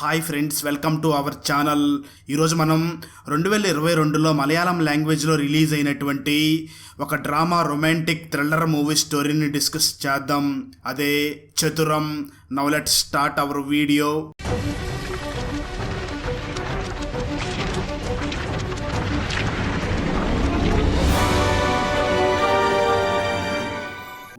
Hi friends welcome to our channel ఈరోజు మనం రెండు వేల ఇరవై రెండులో మలయాళం లాంగ్వేజ్లో రిలీజ్ అయినటువంటి ఒక డ్రామా రొమాంటిక్ థ్రిల్లర్ మూవీ స్టోరీని డిస్కస్ చేద్దాం. అదే చతురం. Now let start our video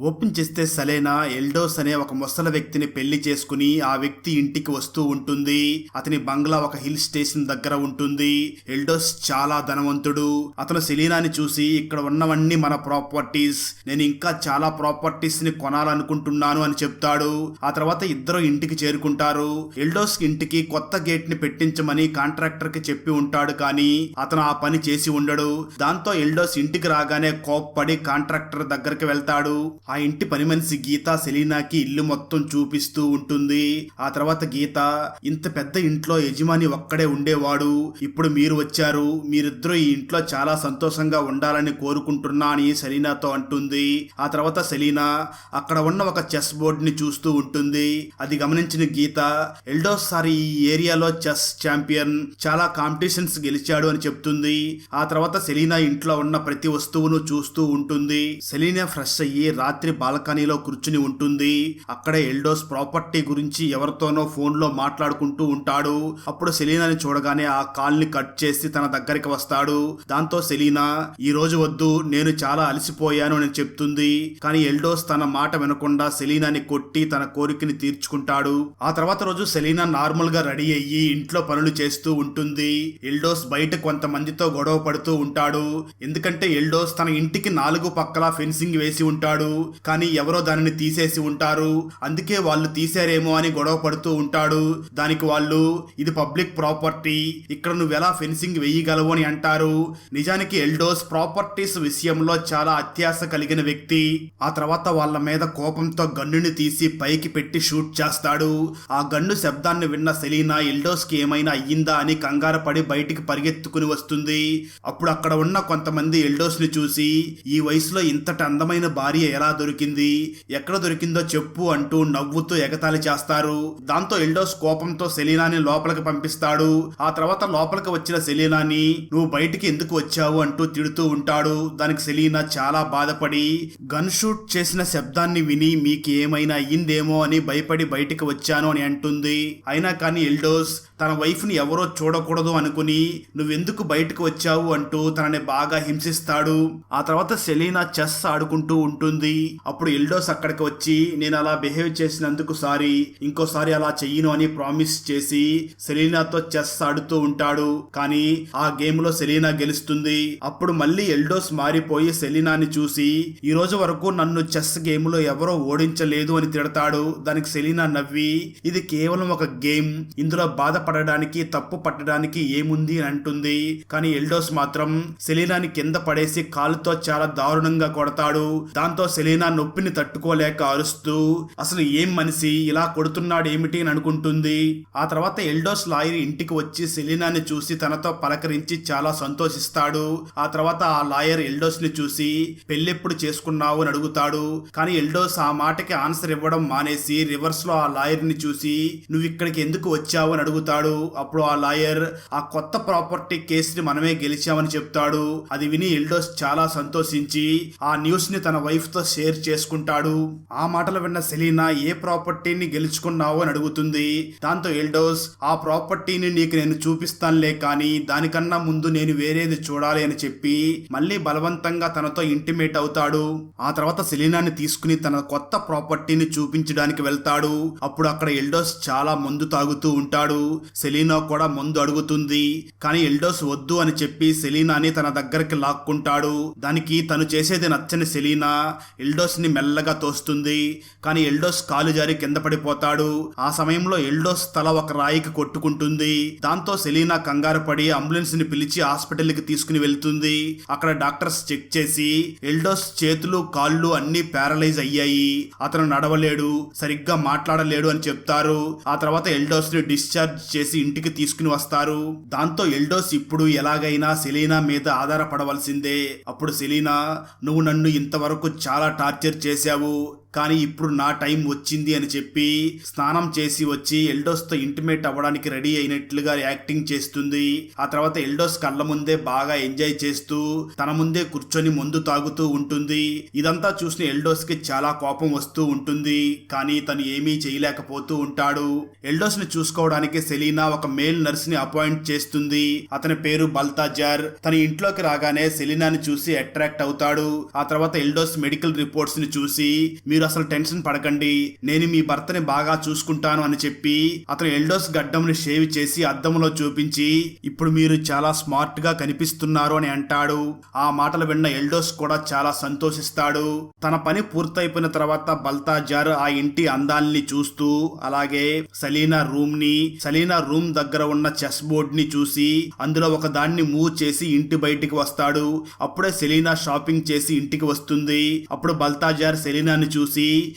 open చేస్తే సలేనా ఎల్డోస్ అనే ఒక ముసల వ్యక్తిని పెళ్ళి చేసుకుని ఆ వ్యక్తి ఇంటికి వస్తూ ఉంటుంది. అతని బంగ్లా ఒక హిల్ స్టేషన్ దగ్గర ఉంటుంది. ఎల్డోస్ చాలా ధనవంతుడు. అతను సెలీనాని చూసి ఇక్కడ ఉన్నవన్నీ మన ప్రాపర్టీస్. నేను ఇంకా చాలా ప్రాపర్టీస్ని కొనాలనుకుంటున్నాను అని చెప్తాడు. ఆ తర్వాత ఇద్దరు ఇంటికి చేరుకుంటారు. ఎల్డోస్ ఇంటికి కొత్త గేట్ని పెట్టించమని కాంట్రాక్టర్కి చెప్పి ఉంటాడు కానీ అతను ఆ పని చేసి ఉండడు. దాంతో ఎల్డోస్ ఇంటికి రాగానే కోప్పడి కాంట్రాక్టర్ దగ్గరికి వెళ్తాడు. ఆ ఇంటి పని మనిషి గీత సెలీనాకి ఇల్లు మొత్తం చూపిస్తూ ఉంటుంది. ఆ తర్వాత గీత ఇంత పెద్ద ఇంట్లో యజమాని ఒక్కడే ఉండేవాడు. ఇప్పుడు మీరు వచ్చారు. మీరిద్దరూ ఈ ఇంట్లో చాలా సంతోషంగా ఉండాలని కోరుకుంటున్నా అని సెలీనాతో అంటుంది. ఆ తర్వాత సెలీనా అక్కడ ఉన్న ఒక చెస్ బోర్డుని చూస్తూ ఉంటుంది. అది గమనించిన గీత ఎల్డోసారి ఈ ఏరియాలో చెస్ ఛాంపియన్ చాలా కాంపిటీషన్స్ గెలిచాడు అని చెప్తుంది. ఆ తర్వాత సెలీనా ఇంట్లో ఉన్న ప్రతి వస్తువును చూస్తూ ఉంటుంది. సెలీనా ఫ్రెష్ అయ్యి రాత్రి రాత్రి బాల్కనీలో కూర్చుని ఉంటుంది. అక్కడే ఎల్డోస్ ప్రాపర్టీ గురించి ఎవరితోనో ఫోన్లో మాట్లాడుకుంటూ ఉంటాడు. అప్పుడు సెలీనాని చూడగానే ఆ కాల్ని కట్ చేసి తన దగ్గరికి వస్తాడు. దాంతో సెలీనా ఈ రోజు వద్దు నేను చాలా అలసిపోయాను అని చెప్తుంది. కానీ ఎల్డోస్ తన మాట వినకుండా సెలీనాని కొట్టి తన కోరికని తీర్చుకుంటాడు. ఆ తర్వాత రోజు సెలీనా నార్మల్గా రెడీ అయ్యి ఇంట్లో పనులు చేస్తూ ఉంటుంది. ఎల్డోస్ బయట కొంతమందితో గొడవ పడుతూ ఉంటాడు. ఎందుకంటే ఎల్డోస్ తన ఇంటికి నాలుగు పక్కల ఫెన్సింగ్ వేసి ఉంటాడు. కానీ ఎవరో దానిని తీసేసి ఉంటారు. అందుకే వాళ్ళు తీసారేమో అని గొడవ పడుతూ ఉంటాడు. దానికి వాళ్ళు ఇది పబ్లిక్ ప్రాపర్టీ. ఇక్కడ నువ్వు ఎలా ఫెన్సింగ్ వేయగలవు అని అంటారు. నిజానికి ఎల్డోస్ ప్రాపర్టీస్ విషయంలో చాలా అత్యాశ కలిగిన వ్యక్తి. ఆ తర్వాత వాళ్ళ మీద కోపంతో గన్నుని తీసి పైకి పెట్టి షూట్ చేస్తాడు. ఆ గన్ను శబ్దాన్ని విన్న సెలీనా ఎల్డోస్కి ఏమైనా అయ్యిందా అని కంగారు పడి బయటికి పరిగెత్తుకుని వస్తుంది. అప్పుడు అక్కడ ఉన్న కొంతమంది ఎల్డోస్ని చూసి ఈ వయసులో ఇంతటి అందమైన భార్య ఎలా దొరికింది? ఎక్కడ దొరికిందో చెప్పు అంటూ నవ్వుతూ ఎగతాళి చేస్తారు. దాంతో ఎల్డోస్ కోపంతో సెలీనాని లోపలికి పంపిస్తాడు. ఆ తర్వాత లోపలికి వచ్చిన సెలీనాని నువ్వు బయటికి ఎందుకు వచ్చావు? అంటూ తిడుతూ ఉంటాడు. దానికి సెలీనా చాలా బాధపడి గన్ షూట్ చేసిన శబ్దాన్ని విని మీకు ఏమైనా అయ్యిందేమో అని భయపడి బయటికి వచ్చాను అని అంటుంది. అయినా కానీ ఎల్డోస్ తన వైఫ్ని ఎవరో చూడకూడదు అనుకుని నువ్వెందుకు బయటకు వచ్చావు? అంటూ తనని బాగా హింసిస్తాడు. ఆ తర్వాత సెలీనా చెస్ ఆడుకుంటూ ఉంటుంది. అప్పుడు ఎల్డోస్ అక్కడికి వచ్చి నేను అలా బిహేవ్ చేసినందుకు సారీ ఇంకోసారి అలా చెయ్యను అని ప్రామిస్ చేసి సెలీనాతో చెస్ ఆడుతూ ఉంటాడు. కానీ ఆ గేమ్లో సెలీనా గెలుస్తుంది. అప్పుడు మళ్ళీ ఎల్డోస్ మారిపోయి సెలీనాని చూసి ఈ రోజు వరకు నన్ను చెస్ గేమ్లో ఎవరో ఓడించలేదు అని తిడతాడు. దానికి సెలీనా నవ్వి ఇది కేవలం ఒక గేమ్. ఇందులో పడడానికి తప్పు పట్టడానికి ఏముంది అని అంటుంది. కానీ ఎల్డోస్ మాత్రం సెలీనాని కింద పడేసి కాలుతో చాలా దారుణంగా కొడతాడు. దాంతో సెలీనా నొప్పిని తట్టుకోలేక అరుస్తూ అసలు ఏం మనిషి? ఇలా కొడుతున్నాడు ఏమిటి? అని అనుకుంటుంది. ఆ తర్వాత ఎల్డోస్ లాయర్ ఇంటికి వచ్చి సెలీనాని చూసి తనతో పలకరించి చాలా సంతోషిస్తాడు. ఆ తర్వాత ఆ లాయర్ ఎల్డోస్ని చూసి పెళ్ళెప్పుడు చేసుకున్నావు? అని అడుగుతాడు. కానీ ఎల్డోస్ ఆ మాటకి ఆన్సర్ ఇవ్వడం మానేసి రివర్స్లో ఆ లాయర్ని చూసి నువ్వు ఇక్కడికి ఎందుకు వచ్చావు? అని అడుగుతాడు. అప్పుడు ఆ లాయర్ ఆ కొత్త ప్రాపర్టీ కేసుని మనమే గెలిచామని చెప్తాడు. అది విని ఎల్డోస్ చాలా సంతోషించి ఆ న్యూస్ని తన వైఫ్తో షేర్ చేసుకుంటాడు. ఆ మాటలు విన్న సెలీనా ఏ ప్రాపర్టీని గెలుచుకున్నావు? అని అడుగుతుంది. దాంతో ఎల్డోస్ ఆ ప్రాపర్టీని నీకు నేను చూపిస్తానులే కానీ దానికన్నా ముందు నేను వేరేది చూడాలి అని చెప్పి మళ్ళీ బలవంతంగా తనతో ఇంటిమేట్ అవుతాడు. ఆ తర్వాత సెలీనాని తీసుకుని తన కొత్త ప్రాపర్టీని చూపించడానికి వెళ్తాడు. అప్పుడు అక్కడ ఎల్డోస్ చాలా మందు తాగుతూ ఉంటాడు. సెలీనా కూడా ముందు అడుగుతుంది. కానీ ఎల్డోస్ వద్దు అని చెప్పి సెలీనాని తన దగ్గరికి లాక్కుంటాడు. దానికి తను చేసేది నచ్చని సెలీనా ఎల్డోస్ని మెల్లగా తోస్తుంది. కానీ ఎల్డోస్ కాలు జారి కింద పడిపోతాడు. ఆ సమయంలో ఎల్డోస్ తల ఒక రాయికి కొట్టుకుంటుంది. దాంతో సెలీనా కంగారు పడి అంబులెన్స్ని పిలిచి హాస్పిటల్కి తీసుకుని వెళ్తుంది. అక్కడ డాక్టర్స్ చెక్ చేసి ఎల్డోస్ చేతులు కాళ్ళు అన్ని ప్యారలైజ్ అయ్యాయి. అతను నడవలేడు సరిగ్గా మాట్లాడలేడు అని చెప్తారు. ఆ తర్వాత ఎల్డోస్ని డిశ్చార్జ్ చేసి ఇంటికి తీసుకుని వస్తారు. దాంతో ఎల్డోస్ ఇప్పుడు ఎలాగైనా సెలీనా మీద ఆధారపడవలసిందే. అప్పుడు సెలీనా నువ్వు నన్ను ఇంతవరకు చాలా టార్చర్ చేశావు. కానీ ఇప్పుడు నా టైం వచ్చింది అని చెప్పి స్నానం చేసి వచ్చి ఎల్డోస్తో ఇంటిమేట్ అవ్వడానికి రెడీ అయినట్లుగా యాక్టింగ్ చేస్తుంది. ఆ తర్వాత ఎల్డోస్ కళ్ళ ముందే బాగా ఎంజాయ్ చేస్తూ తన ముందే కూర్చొని మందు తాగుతూ ఉంటుంది. ఇదంతా చూసిన ఎల్డోస్కి చాలా కోపం వస్తూ ఉంటుంది. కానీ తను ఏమీ చేయలేకపోతూ ఉంటాడు. ఎల్డోస్ని చూసుకోవడానికి సెలీనా ఒక మేల్ నర్స్ని అపాయింట్ చేస్తుంది. అతని పేరు బల్తాజార్. తన ఇంట్లోకి రాగానే సెలీనాని చూసి అట్రాక్ట్ అవుతాడు. ఆ తర్వాత ఎల్డోస్ మెడికల్ రిపోర్ట్స్ని చూసి మీరు అసలు టెన్షన్ పడకండి. నేను మీ భర్తని బాగా చూసుకుంటాను అని చెప్పి అతను ఎల్డోస్ గడ్డంని షేవ్ చేసి అద్దంలో చూపించి ఇప్పుడు మీరు చాలా స్మార్ట్గా కనిపిస్తున్నారు అని అంటాడు. ఆ మాటలు విన్న ఎల్డోస్ కూడా చాలా సంతోషిస్తాడు. తన పని పూర్తయిపోయిన తర్వాత బల్తాజార్ ఆ ఇంటి అందాల్ని చూస్తూ అలాగే సలీనా రూమ్ని సలీనా రూమ్ దగ్గర ఉన్న చెస్ బోర్డ్ని చూసి అందులో ఒక దాన్ని మూవ్ చేసి ఇంటి బయటికి వస్తాడు. అప్పుడే సెలీనా షాపింగ్ చేసి ఇంటికి వస్తుంది. అప్పుడు బల్తాజార్ సెలీనాని చూసి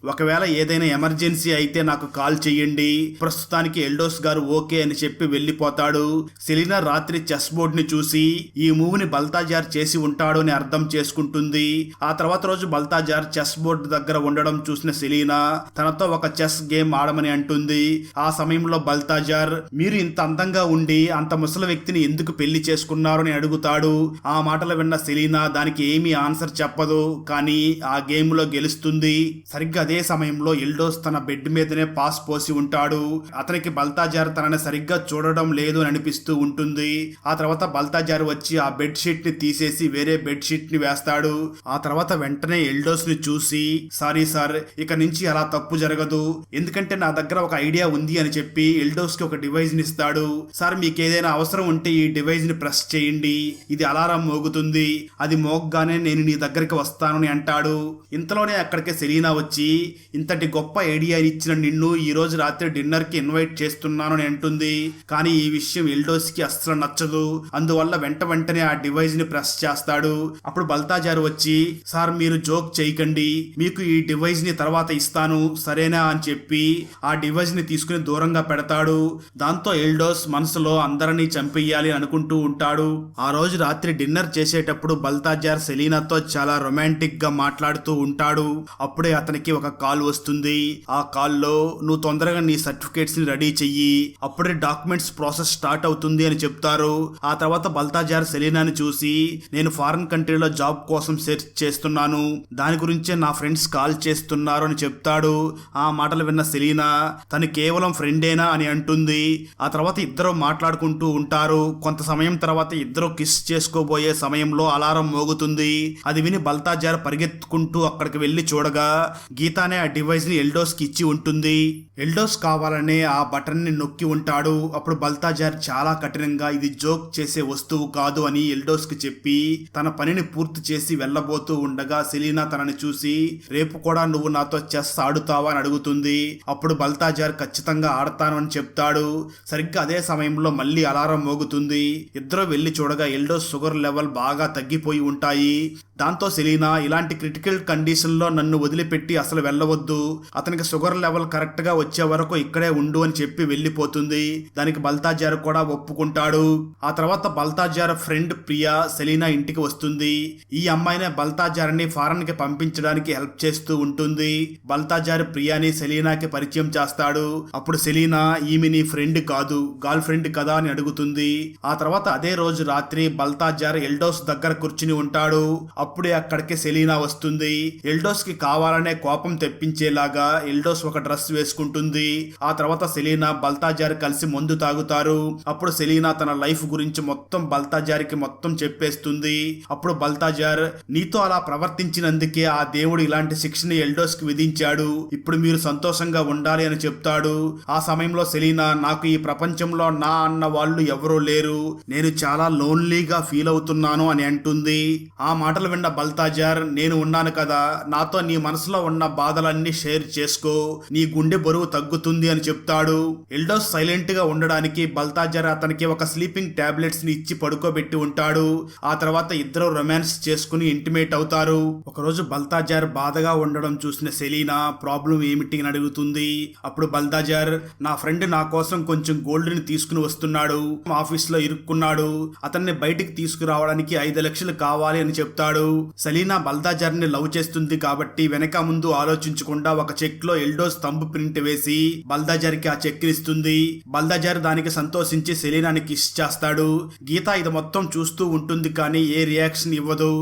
ఒకవేళ ఏదైనా ఎమర్జెన్సీ అయితే నాకు కాల్ చెయ్యండి. ప్రస్తుతానికి ఎల్డోస్ గారు ఓకే అని చెప్పి వెళ్ళిపోతాడు. సెలీనా రాత్రి చెస్ బోర్డ్ని చూసి ఈ మూవ్ని బల్తాజార్ చేసి ఉంటాడు అని అర్థం చేసుకుంటుంది. ఆ తర్వాత రోజు బల్తాజార్ చెస్ బోర్డ్ దగ్గర ఉండడం చూసిన సెలీనా తనతో ఒక చెస్ గేమ్ ఆడమని అంటుంది. ఆ సమయంలో బల్తాజార్ మీరు ఇంత అందంగా ఉండి అంత ముసలి వ్యక్తిని ఎందుకు పెళ్ళి చేసుకున్నారు అని అడుగుతాడు. ఆ మాటలు విన్న సెలీనా దానికి ఏమీ ఆన్సర్ చెప్పదు. కానీ ఆ గేమ్లో గెలుస్తుంది. సరిగ్గా అదే సమయంలో ఎల్డోస్ తన బెడ్ మీదనే పాస్ పోసి ఉంటాడు. అతనికి బల్తాజార్ తనని సరిగ్గా చూడడం లేదు అని అనిపిస్తూ ఉంటుంది. ఆ తర్వాత బల్తాజార్ వచ్చి ఆ బెడ్ షీట్ని తీసేసి వేరే బెడ్ షీట్ని వేస్తాడు. ఆ తర్వాత వెంటనే ఎల్డోస్ని చూసి సారీ సార్ ఇక నుంచి అలా తప్పు జరగదు. ఎందుకంటే నా దగ్గర ఒక ఐడియా ఉంది అని చెప్పి ఎల్డోస్కి ఒక డివైస్ని ఇస్తాడు. సార్ మీకు ఏదైనా అవసరం ఉంటే ఈ డివైస్ని ప్రెస్ చేయండి. ఇది అలారం మోగుతుంది. అది మోగ్గానే నేను నీ దగ్గరికి వస్తాను అని అంటాడు. ఇంతలోనే అక్కడికి సెలీనా వచ్చి ఇంతటి గొప్ప ఐడియా ఇచ్చిన నిన్ను ఈ రోజు రాత్రి డిన్నర్కి ఇన్వైట్ చేస్తున్నాను అని అంటుంది. కానీ ఈ విషయం ఎల్డోస్కి అస్సలు నచ్చదు. అందువల్ల వెంట వెంటనే ఆ డివైజ్ని ప్రెస్ చేస్తాడు. అప్పుడు బల్తాజారు వచ్చి సార్ మీరు జోక్ చేయకండి. మీకు ఈ డివైస్ని తర్వాత ఇస్తాను. సరేనా? అని చెప్పి ఆ డివైస్ని తీసుకుని దూరంగా పెడతాడు. దాంతో ఎల్డోస్ మనసులో అందరినీ చంపేయాలి అనుకుంటూ ఉంటాడు. ఆ రోజు రాత్రి డిన్నర్ చేసేటప్పుడు బల్తాజార్ సెలీనాతో చాలా రొమాంటిక్గా మాట్లాడుతూ ఉంటాడు. అప్పుడే అతనికి ఒక కాల్ వస్తుంది. ఆ కాల్లో నువ్వు తొందరగా నీ సర్టిఫికేట్స్ని రెడీ చెయ్యి. అప్పుడే డాక్యుమెంట్స్ ప్రాసెస్ స్టార్ట్ అవుతుంది అని చెప్తారు. ఆ తర్వాత బల్తాజార్ సెలీనాని చూసి నేను ఫారెన్ కంట్రీలో జాబ్ కోసం సెర్చ్ చేస్తున్నాను. దాని గురించే నా ఫ్రెండ్స్ కాల్ చేస్తున్నారు అని చెప్తాడు. ఆ మాటలు విన్న సెలీనా తను కేవలం ఫ్రెండేనా అని అంటుంది. ఆ తర్వాత ఇద్దరు మాట్లాడుకుంటూ ఉంటారు. కొంత సమయం తర్వాత ఇద్దరు కిస్ చేసుకోబోయే సమయంలో అలారం మోగుతుంది. అది విని బల్తాజార్ పరిగెత్తుకుంటూ అక్కడికి వెళ్ళి చూడగా గీతానే ఆ డివైస్ని ఎల్డోస్కి ఇచ్చి ఉంటుంది. ఎల్డోస్ కావాలనే ఆ బటన్ని నొక్కి ఉంటాడు. అప్పుడు బల్తాజార్ చాలా కఠినంగా ఇది జోక్ చేసే వస్తువు కాదు అని ఎల్డోస్కి చెప్పి తన పనిని పూర్తి చేసి వెళ్ళబోతూ ఉండగా సెలీనా తనని చూసి రేపు కూడా నువ్వు నాతో చెస్ ఆడుతావా? అని అడుగుతుంది. అప్పుడు బల్తాజార్ ఖచ్చితంగా ఆడతాను అని చెప్తాడు. సరిగ్గా అదే సమయంలో మళ్ళీ అలారం మోగుతుంది. ఇద్దరు వెళ్ళి చూడగా ఎల్డోస్ షుగర్ లెవెల్ బాగా తగ్గిపోయి ఉంటాయి. దాంతో సెలీనా ఇలాంటి క్రిటికల్ కండిషన్లో నన్ను వదిలిపెట్టి అసలు వెళ్ళవద్దు. అతనికి షుగర్ లెవెల్ కరెక్ట్గా వచ్చే వరకు ఇక్కడే ఉండు అని చెప్పి వెళ్ళిపోతుంది. దానికి బల్తాజార్ కూడా ఒప్పుకుంటాడు. ఆ తర్వాత బల్తాజార్ ఫ్రెండ్ ప్రియా సెలీనా ఇంటికి వస్తుంది. ఈ అమ్మాయినే బల్తాజార్ని ఫారెన్కి పంపించడానికి హెల్ప్ చేస్తూ ఉంటుంది. బల్తాజార్ ప్రియాని సెలీనాకి పరిచయం చేస్తాడు. అప్పుడు సెలీనా ఈమె నీ ఫ్రెండ్ కాదు గర్ల్ ఫ్రెండ్ కదా అని అడుగుతుంది. ఆ తర్వాత అదే రోజు రాత్రి బల్తాజార్ ఎల్డోస్ దగ్గర కూర్చుని ఉంటాడు. అప్పుడే అక్కడికి సెలీనా వస్తుంది. ఎల్డోస్కి కావాలని కోపం తెప్పించేలాగా ఎల్డోస్ ఒక డ్రెస్ వేసుకుంటుంది. ఆ తర్వాత సెలీనా బల్తాజార్ కలిసి మందు తాగుతారు. అప్పుడు సెలీనా తన లైఫ్ గురించి మొత్తం బల్తాజార్కి మొత్తం చెప్పేస్తుంది. అప్పుడు బల్తాజార్ నీతో అలా ప్రవర్తించినందుకే ఆ దేవుడు ఇలాంటి శిక్షని ఎల్డోస్కి విధించాడు. ఇప్పుడు మీరు సంతోషంగా ఉండాలి అని చెప్తాడు. ఆ సమయంలో సెలీనా నాకు ఈ ప్రపంచంలో నా అన్న వాళ్ళు ఎవరూ లేరు. నేను చాలా లోన్లీగా ఫీల్ అవుతున్నాను అని అంటుంది. ఆ మాటలు విన్న బల్తాజార్ నేను ఉన్నాను కదా. నాతో నీ మనసులో ఉన్న బాధలన్నీ షేర్ చేసుకో. నీ గుండె బరువు తగ్గుతుంది అని చెప్తాడు. ఎల్డోస్ సైలెంట్గా ఉండడానికి బల్తాజర్ అతనికి ఒక స్లీపింగ్ టాబ్లెట్స్ని ఇచ్చి పడుకోబెట్టి ఉంటాడు. ఆ తర్వాత ఇద్దరు రొమాన్స్ చేసుకుని ఇంటిమేట్ అవుతారు. ఒకరోజు బల్తాజార్ బాధగా ఉండడం చూసిన సెలీనా ప్రాబ్లం ఏమిటి? అని అడుగుతుంది. అప్పుడు బల్తాజార్ నా ఫ్రెండ్ నా కోసం కొంచెం గోల్డ్ని తీసుకుని వస్తున్నాడు. ఆఫీస్లో ఇరుక్కున్నాడు. అతన్ని బయటికి తీసుకురావడానికి ఐదు లక్షలు కావాలి అని చెప్తాడు. సలీనా బల్దాజార్ని లవ్ చేస్తుంది కాబట్టి వెనక ముందు ఆలోచించకుండా ఒక చెక్లో ఎల్డోస్ తంబు ప్రింట్ వేసి బల్దాజర్కి ఆ చెక్ ఇస్తుంది. బల్దాజర్ దానికి సంతోషించి సెలీనానికి కిస్ చేస్తాడు. గీత ఇది మొత్తం చూస్తూ ఉంటుంది కానీ ఏ రియాక్షన్ ఇవ్వదు.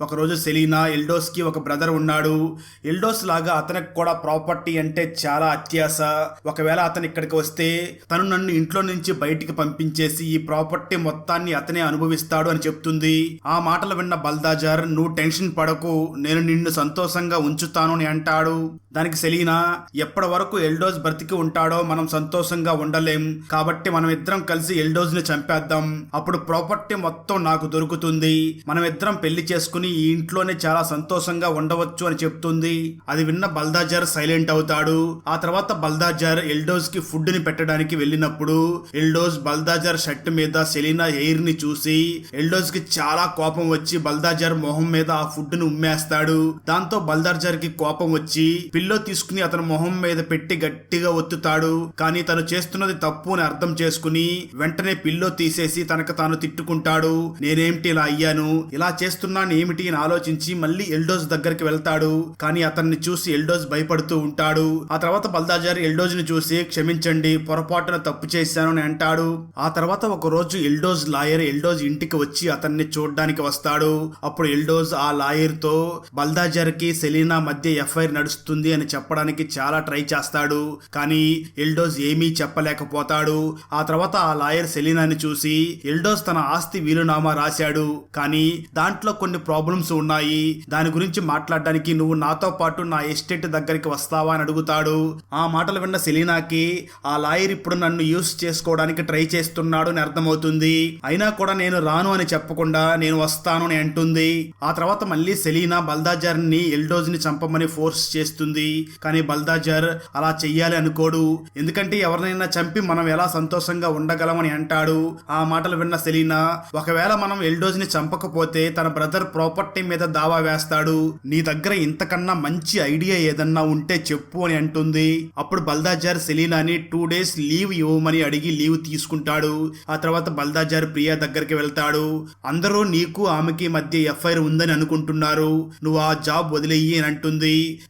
ఒకరోజు సెలీనా ఎల్డోస్కి ఒక బ్రదర్ ఉన్నాడు. ఎల్డోస్ లాగా అతనికి కూడా ప్రాపర్టీ అంటే చాలా అత్యాస ఒకవేళ అతను ఇక్కడికి వస్తే తను నన్ను ఇంట్లో నుంచి బయటికి పంపించేసి ఈ ప్రాపర్టీ మొత్తాన్ని అతనే అనుభవిస్తాడు అని చెప్తుంది. ఆ మాటలు విన్న బల్దాజర్ నువ్వు టెన్షన్ పడకు. నేను నిన్ను సంతోషంగా ఉంచుతాను అని అంటాడు. దానికి సెలీనా ఎప్పటి వరకు ఎల్డోజ్ బ్రతికి ఉంటాడో మనం సంతోషంగా ఉండలేం. కాబట్టి మనం ఇద్దరం కలిసి ఎల్డోజ్ని చంపేద్దాం. అప్పుడు ప్రాపర్టీ మొత్తం నాకు దొరుకుతుంది. మనం ఇద్దరం పెళ్ళి చేసుకుని ఈ ఇంట్లోనే చాలా సంతోషంగా ఉండవచ్చు అని చెప్తుంది. అది విన్న బల్దాజర్ సైలెంట్ అవుతాడు. ఆ తర్వాత బల్దాజర్ ఎల్డోజ్కి ఫుడ్ని పెట్టడానికి వెళ్ళినప్పుడు ఎల్డోజ్ బల్దాజర్ షర్ట్ మీద సెలీనా ఎయిర్ని చూసి ఎల్డోజ్కి చాలా కోపం వచ్చి బల్దాజర్ మొహం మీద ఆ ఫుడ్ని ఉమ్మేస్తాడు. దాంతో బల్దాజర్కి కోపం వచ్చి పిల్లో తీసుకుని అతని మొహం మీద పెట్టి గట్టిగా ఒత్తుతాడు. కానీ తను చేస్తున్నది తప్పు అని అర్థం చేసుకుని వెంటనే పిల్లో తీసేసి తనకు తాను తిట్టుకుంటాడు. నేనేమిటి ఇలా అయ్యాను? ఇలా చేస్తున్నాను ఏమిటి అని ఆలోచించి మళ్ళీ ఎల్డోజ్ దగ్గరికి వెళ్తాడు. కానీ అతన్ని చూసి ఎల్డోజ్ భయపడుతూ ఉంటాడు. ఆ తర్వాత బల్దాజార్ ఎల్డోజ్ని చూసి క్షమించండి పొరపాటున తప్పు చేశాను అని అంటాడు. ఆ తర్వాత ఒక రోజు ఎల్డోజ్ లాయర్ ఎల్డోజ్ ఇంటికి వచ్చి అతన్ని చూడడానికి వస్తాడు. అప్పుడు ఎల్డోజ్ ఆ లాయర్తో బల్దాజర్కి సెలీనా మధ్య ఎఫ్ఐఆర్ నడుస్తుంది అని చెప్పడానికి చాలా ట్రై చేస్తాడు. కానీ ఎల్డోజ్ ఏమీ చెప్పలేకపోతాడు. ఆ తర్వాత ఆ లాయర్ సెలీనాని చూసి ఎల్డోస్ తన ఆస్తి వీలునామా రాశాడు. కానీ దాంట్లో కొన్ని ప్రాబ్లమ్స్ ఉన్నాయి. దాని గురించి మాట్లాడడానికి నువ్వు నాతో పాటు నా ఎస్టేట్ దగ్గరికి వస్తావా అని అడుగుతాడు. ఆ మాటలు విన్న సెలీనాకి ఆ లాయర్ ఇప్పుడు నన్ను యూస్ చేసుకోవడానికి ట్రై చేస్తున్నాడు అని అర్థమవుతుంది. అయినా కూడా నేను రాను అని చెప్పకుండా నేను వస్తాను అని అంటుంది. ఆ తర్వాత మళ్ళీ సెలీనా బల్దాజర్ని ఎల్డోజ్ చంపమని ఫోర్స్ చేస్తుంది. కానీ బల్దాజర్ అలా చెయ్యాలి అనుకోడు. ఎందుకంటే ఎవరినైనా చంపి మనం ఎలా సంతోషంగా ఉండగలమని అంటాడు. ఆ మాటలు విన్న సెలీనా ఒకవేళ మనం ఎల్డోజ్ని చంపకపోతే తన బ్రదర్ ప్రాపర్టీ మీద దావా వేస్తాడు. నీ దగ్గర ఇంతకన్నా మంచి ఐడియా ఏదన్నా ఉంటే చెప్పు అని అంటుంది. అప్పుడు బల్దాజర్ సెలీనాని టూ డేస్ లీవ్ ఇవ్వమని అడిగి లీవ్ తీసుకుంటాడు. ఆ తర్వాత బల్దాజర్ ప్రియా దగ్గరికి వెళ్తాడు. అందరూ నీకు ఆమెకి మధ్య ఎఫ్ఐఆర్ ఉందని అనుకుంటున్నారు. నువ్వు ఆ జాబ్ వదిలేయి అని అంటుంది.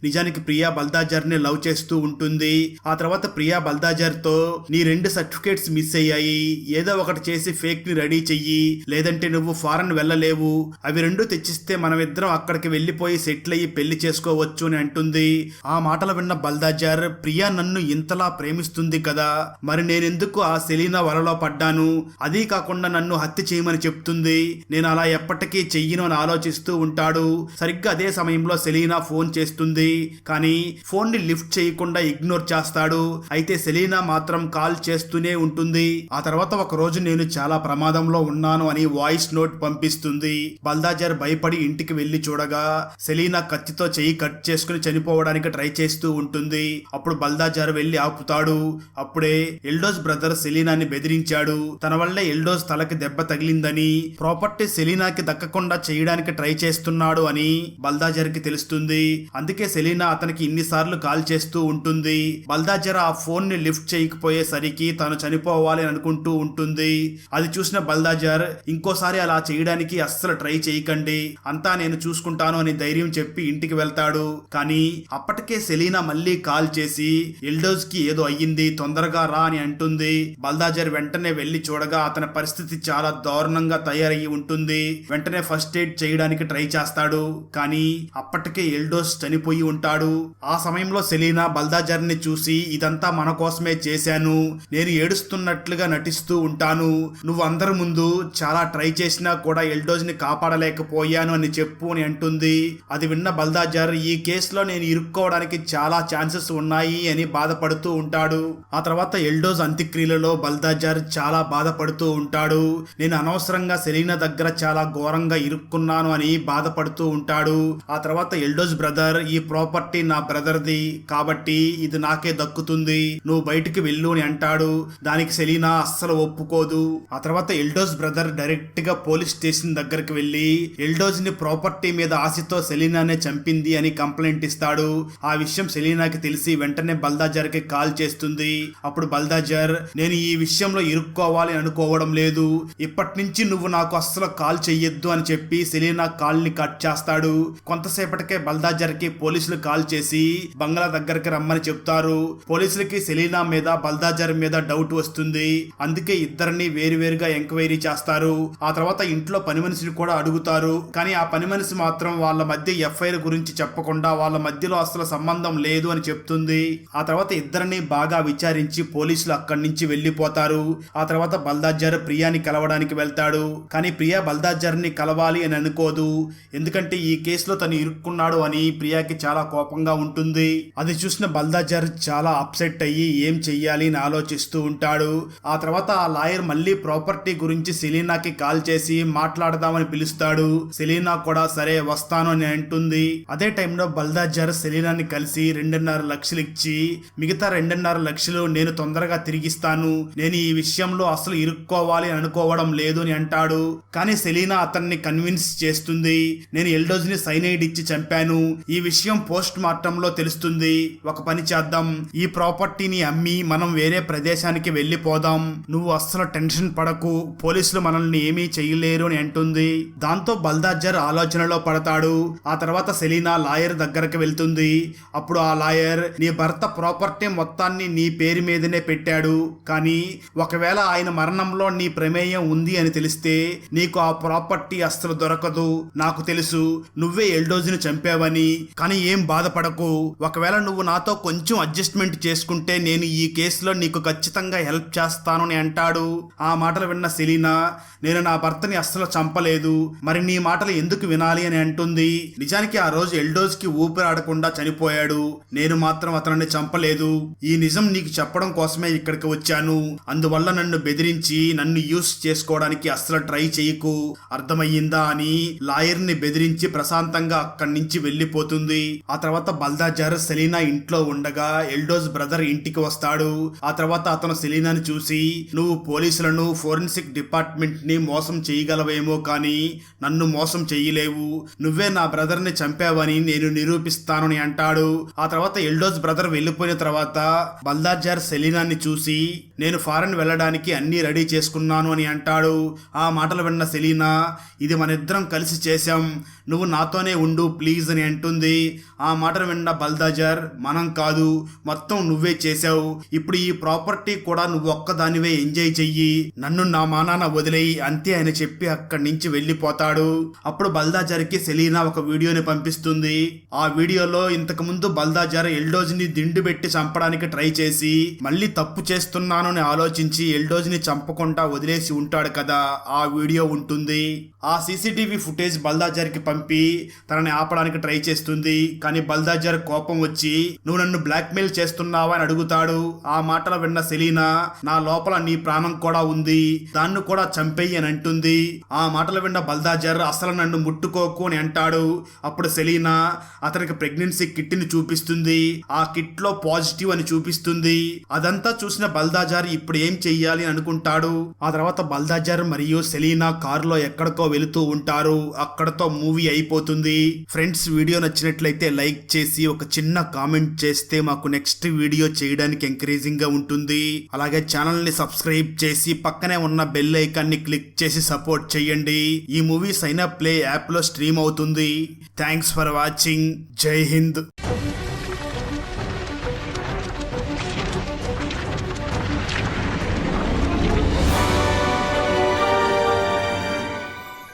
నిజానికి ప్రియా బల్దాజర్ని లవ్ చేస్తూ ఉంటుంది. ఆ తర్వాత ప్రియా బల్దాజర్తో నీ రెండు సర్టిఫికేట్స్ మిస్ అయ్యాయి. ఏదో ఒకటి చేసి ఫేక్ని రెడీ చెయ్యి. లేదంటే నువ్వు ఫారెన్ వెళ్ళలేవు. అవి రెండు తెచ్చిస్తే మనమిద్దరం అక్కడికి వెళ్ళిపోయి సెటిల్ అయ్యి పెళ్ళి చేసుకోవచ్చు అని అంటుంది. ఆ మాటలు విన్న బల్దాజర్ ప్రియా నన్ను ఇంతలా ప్రేమిస్తుంది కదా. మరి నేనెందుకు ఆ సెలీనా వలలో పడ్డాను? అదీ కాకుండా నన్ను హత్య చేయమని చెప్తుంది. నేను అలా ఎప్పటికీ చెయ్యను అని ఆలోచిస్తూ ఉంటాడు. సరిగ్గా అదే సమయంలో సెలీనా ఫోన్ చేస్తుంది. కానీ ఫోన్ని లిఫ్ట్ చేయకుండా ఇగ్నోర్ చేస్తాడు. అయితే సెలీనా మాత్రం కాల్ చేస్తూనే ఉంటుంది. ఆ తర్వాత ఒక రోజు నేను చాలా ప్రమాదంలో ఉన్నాను అని వాయిస్ నోట్ పంపిస్తుంది. బల్దాజర్ భయపడి ఇంటికి వెళ్ళి చూడగా సెలీనా కత్తితో చెయ్యి కట్ చేసుకుని చనిపోవడానికి ట్రై చేస్తూ ఉంటుంది. అప్పుడు బల్దాజర్ వెళ్ళి ఆపుతాడు. అప్పుడే ఎల్డోస్ బ్రదర్ సెలీనాని బెదిరించాడు. తన వల్లే ఎల్డోస్ తలకి దెబ్బ తగిలిందని ప్రాపర్టీ సెలీనాకి దక్కకుండా చేయడానికి ట్రై చేస్తున్నాడు అని బల్దాజర్కి తెలుస్తుంది. అందుకే సెలీనా అతనికి ఇన్నిసార్లు కాల్ చేస్తూ ఉంటుంది. బల్దాజర్ ఆ ఫోన్ని లిఫ్ట్ చేయకపోయేసరికి తను చనిపోవాలి అనుకుంటూ ఉంటుంది. అది చూసిన బల్దాజర్ ఇంకోసారి అలా చేయడానికి అస్సలు ట్రై చేయకండి. అంతా నేను చూసుకుంటాను అని ధైర్యం చెప్పి ఇంటికి వెళ్తాడు. కానీ అప్పటికే సెలీనా మళ్ళీ కాల్ చేసి ఎల్డోజ్కి ఏదో అయ్యింది తొందరగా రా అని అంటుంది. బల్దాజర్ వెంటనే వెళ్ళి చూడగా అతని పరిస్థితి చాలా దారుణంగా తయారయ్యి ఉంటుంది. వెంటనే ఫస్ట్ ఎయిడ్ చేయడానికి ట్రై చేస్తాడు. కానీ అప్పటికే ఎల్డోస్ చనిపోయి ఉంటాడు. ఆ సమయంలో సెలీనా బల్దాజర్ని చూసి ఇదంతా మన కోసమే చేశాను. నేను ఏడుస్తున్నట్లుగా నటిస్తూ ఉంటాను. నువ్వు అందరి ముందు చాలా ట్రై చేసినా కూడా ఎల్డోజ్ని కాపాడలేకపోయాను అని చెప్పు అని అంటుంది. అది విన్న బల్దాజర్ ఈ కేసులో నేను ఇరుక్కోవడానికి చాలా ఛాన్సెస్ ఉన్నాయి అని బాధపడుతూ ఉంటాడు. ఆ తర్వాత ఎల్డోజ్ అంత్యక్రియలలో బల్దాజర్ చాలా బాధపడుతూ ఉంటాడు. నేను అనవసరంగా సెలీనా దగ్గర చాలా ఘోరంగా ఇరుక్కున్నాను అని బాధపడుతూ ఉంటాడు. ఆ తర్వాత ఎల్డోజ్ బ్రదర్ ఈ ప్రాపర్టీ నా బ్రదర్ది కాబట్టి ఇది నాకే దక్కుతుంది. నువ్వు బయటికి వెళ్ళు అని అంటాడు. దానికి సెలీనా అస్సలు ఒప్పుకోదు. ఆ తర్వాత ఎల్డోజ్ బ్రదర్ డైరెక్ట్గా పోలీస్ స్టేషన్ దగ్గరికి వెళ్ళి ఎల్డోజ్ని ప్రాపర్టీ మీద ఆశతో సెలీనానే చంపింది అని కంప్లైంట్ ఇస్తాడు. ఆ విషయం సెలీనాకి తెలిసి వెంటనే బల్దాజర్కి కాల్ చేస్తుంది. అప్పుడు బల్దాజర్ నేను ఈ విషయంలో ఇరుక్కోవాలి అనుకోవడం లేదు. ఇప్పటి నుంచి నువ్వు నాకు అస్సలు కాల్ చెయ్యొద్దు అని చెప్పి సెలీనా కాల్ని కట్ చేస్తాడు. కొంతసేపటికే బల్దాజర్ కి పోలీసులు కాల్ చేసి బంగ్లా దగ్గరికి రమ్మని చెప్తారు. పోలీసులకి సెలీనా మీద బల్దాజర్ మీద డౌట్ వస్తుంది. అందుకే ఇద్దరిని వేరువేరుగా ఎంక్వైరీ చేస్తారు. ఆ తర్వాత ఇంట్లో పని మనిషిని కూడా అడుగుతారు. కానీ ఆ పని మనిషి మాత్రం వాళ్ళ మధ్య ఎఫ్ఐఆర్ గురించి చెప్పకుండా వాళ్ళ మధ్యలో అసలు సంబంధం లేదు అని చెప్తుంది. ఆ తర్వాత ఇద్దరిని బాగా విచారించి పోలీసులు అక్కడి నుంచి వెళ్ళిపోతారు. ఆ తర్వాత బల్దాజర్ ప్రియాని కలవడానికి వెళ్తాడు. కానీ ప్రియా బల్దాజర్ని కలవాలి అని అనుకోదు. ఎందుకంటే ఈ కేసులో తను ఇరుక్కున్నాడు అని ప్రియాకి చాలా కోపంగా ఉంటుంది. అది చూసిన బల్దాజర్ చాలా అప్సెట్ అయ్యి ఏం చెయ్యాలి అని ఆలోచిస్తూ ఉంటాడు. ఆ తర్వాత ఆ లాయర్ మళ్ళీ ప్రాపర్టీ గురించి సెలీనాకి కాల్ చేసి మాట్లాడదామని పిలుస్తాడు. సెలీనా కూడా సరే వస్తాను అని అంటుంది. అదే టైంలో బల్దాజర్ సెలీనాని కలిసి రెండున్నర లక్షలు ఇచ్చి మిగతా రెండున్నర లక్షలు నేను తొందరగా తిరిగిస్తాను. నేను ఈ విషయంలో అసలు ఇరుక్కోవాలి అని అనుకోవడం లేదు అని అంటాడు. కానీ సెలీనా అతన్ని కన్విన్స్ చేస్తుంది. నేను ఎల్డోజ్ని సైనైడ్ ఇచ్చి చంపాను. ఈ విషయం పోస్ట్ మార్టంలో తెలుస్తుంది. ఒక పని చేద్దాం. ఈ ప్రాపర్టీని అమ్మి మనం వేరే ప్రదేశానికి వెళ్ళిపోదాం. నువ్వు అస్సలు టెన్షన్ పడకు. పోలీసులు మనల్ని ఏమీ చేయలేరు అని అంటుంది. దాంతో బల్దాజర్ ఆలోచనలో పడతాడు. ఆ తర్వాత సెలీనా లాయర్ దగ్గరకు వెళ్తుంది. అప్పుడు ఆ లాయర్ నీ భర్త ప్రాపర్టీ మొత్తాన్ని నీ పేరు మీదనే పెట్టాడు. కానీ ఒకవేళ ఆయన మరణంలో నీ ప్రమేయం ఉంది అని తెలిస్తే నీకు ఆ ప్రాపర్టీ అస్సలు దొరకదు. నాకు తెలుసు. నువ్వే ఎల్డోజ్ని చంపావని. కానీ ఏం బాధపడకు. ఒకవేళ నువ్వు నాతో కొంచెం అడ్జస్ట్మెంట్ చేసుకుంటే నేను ఈ కేసులో నీకు ఖచ్చితంగా హెల్ప్ చేస్తాను అని అంటాడు. ఆ మాటలు విన్న సెలీనా నేను నా భర్తని అస్సలు చంపలేదు. మరి నీ మాటలు ఎందుకు వినాలి? అని అంటుంది. నిజానికి ఆ రోజు ఎల్డోజ్కి ఊపిరాడకుండా చనిపోయాడు. నేను మాత్రం అతనిని చంపలేదు. ఈ నిజం నీకు చెప్పడం కోసమే ఇక్కడికి వచ్చాను. అందువల్ల నన్ను బెదిరించి నన్ను యూస్ చేసుకోవడానికి అస్సలు ట్రై చేయకు. అర్థమయ్యిందా అని లాయర్ని బెదిరించి ప్రశాంతంగా అక్కడి నుంచి వెళ్ళిపోతుంది ఆ తర్వాత బల్దాజర్ సెలీనా ఇంట్లో ఉండగా ఎల్డోజ్ బ్రదర్ ఇంటికి వస్తాడు. ఆ తర్వాత అతను సెలీనాని చూసి నువ్వు పోలీసులను ఫోరెన్సిక్ డిపార్ట్మెంట్ని మోసం చేయగలవేమో కానీ నన్ను మోసం చేయలేవు. నువ్వే నా బ్రదర్ని చంపావని నేను నిరూపిస్తానని అంటాడు. ఆ తర్వాత ఎల్డోజ్ బ్రదర్ వెళ్ళిపోయిన తర్వాత బల్దాజర్ సెలీనాని చూసి నేను ఫారెన్ వెళ్ళడానికి అన్ని రెడీ చేసుకున్నాను అని అంటాడు. ఆ మాటలు విన్న సెలీనా ఇది మన ఇద్దరం కలిసి చేశాం. నువ్వు నాతోనే ఉండు ప్లీజ్ అని అంటుంది. ఆ మాట విన్న బల్దాజర్ మనం కాదు మొత్తం నువ్వే చేసావు ఇప్పుడు ఈ ప్రాపర్టీ కూడా నువ్వు ఒక్కదానివే ఎంజాయ్ చెయ్యి. నన్ను నా మానాన వదిలేయి అంతే అని చెప్పి అక్కడి నుంచి వెళ్ళిపోతాడు. అప్పుడు బల్దాజర్కి సెలీనా ఒక వీడియోని పంపిస్తుంది. ఆ వీడియోలో ఇంతకు ముందు బల్దాజర్ ఎల్డోజ్ని దిండు పెట్టి చంపడానికి ట్రై చేసి మళ్ళీ తప్పు చేస్తున్నాను అని ఆలోచించి ఎల్డోజ్ని చంపకుండా వదిలేసి ఉంటాడు కదా ఆ వీడియో ఉంటుంది. ఆ సీసీటీవీ ఫుటేజ్ బల్దాజర్కి పంపి తనని ఆపడానికి ట్రై చేస్తుంది. కానీ బల్దాజర్ కోపం వచ్చి నువ్వు నన్ను బ్లాక్మెయిల్ చేస్తున్నావా? అని అడుగుతాడు. ఆ మాటలు విన్న సెలీనా నా లోపల నీ ప్రాణం కూడా ఉంది. దాన్ని కూడా చంపేయి అని అంటుంది. ఆ మాటలు విన్న బల్దాజర్ అసలు నన్ను ముట్టుకోకు అని అంటాడు. అప్పుడు సెలీనా అతనికి ప్రెగ్నెన్సీ కిట్ని చూపిస్తుంది. ఆ కిట్లో పాజిటివ్ అని చూపిస్తుంది. అదంతా చూసిన బల్దాజార్ ఇప్పుడు ఏం చెయ్యాలి అని అనుకుంటాడు. ఆ తర్వాత బల్దాజార్ మరియు సెలీనా కారులో ఎక్కడికో వెళుతూ ఉంటారు. అక్కడతో మూవీ అయిపోతుంది. ఫ్రెండ్స్ వీడియో నచ్చినట్లయితే లైక్ చేసి ఒక చిన్న కామెంట్ చేస్తే మాకు నెక్స్ట్ వీడియో చేయడానికి ఎంకరేజింగ్గా ఉంటుంది. అలాగే ఛానల్ని సబ్స్క్రైబ్ చేసి పక్కనే ఉన్న బెల్ ఐకాన్ని క్లిక్ చేసి సపోర్ట్ చేయండి. ఈ మూవీ సైనా ప్లే యాప్లో స్ట్రీమ్ అవుతుంది. Thanks for watching. Jai Hind.